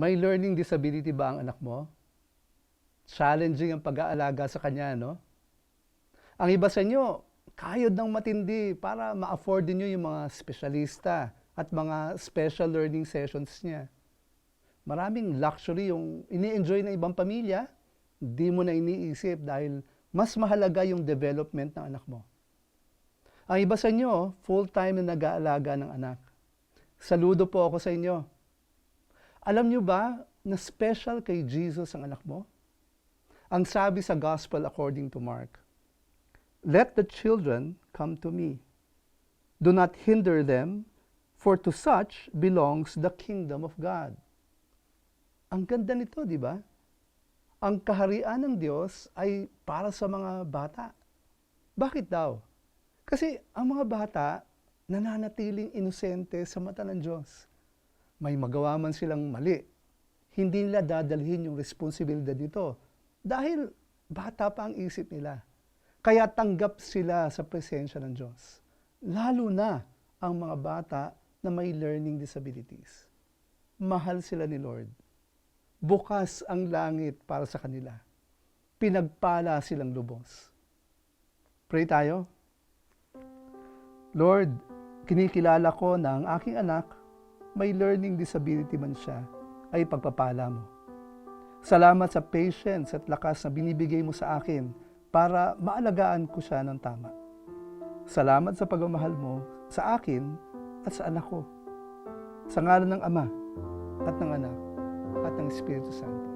May learning disability ba ang anak mo? Challenging ang pag-aalaga sa kanya, no? Ang iba sa inyo, kayod ng matindi para ma-afford niyo yung mga espesyalista at mga special learning sessions niya. Maraming luxury yung ini-enjoy ng ibang pamilya, hindi mo na iniisip dahil mas mahalaga yung development ng anak mo. Ang iba sa inyo, full-time na nag-aalaga ng anak. Saludo po ako sa inyo. Alam niyo ba na special kay Jesus ang anak mo? Ang sabi sa Gospel according to Mark, Let the children come to me. Do not hinder them, for to such belongs the kingdom of God. Ang ganda nito, di ba? Ang kaharian ng Diyos ay para sa mga bata. Bakit daw? Kasi ang mga bata nananatiling inosente sa mata ng Diyos. May magawa man silang mali, hindi nila dadalhin yung responsibilidad nito dahil bata pa ang isip nila. Kaya tanggap sila sa presensya ng Diyos. Lalo na ang mga bata na may learning disabilities. Mahal sila ni Lord. Bukas ang langit para sa kanila. Pinagpala silang lubos. Pray tayo. Lord, kinikilala ko na ang aking anak, may learning disability man siya, ay pagpapala mo. Salamat sa patience at lakas na binibigay mo sa akin para maalagaan ko siya ng tama. Salamat sa pagmamahal mo sa akin at sa anak ko. Sa ngalan ng Ama at ng Anak at ng Espiritu Santo.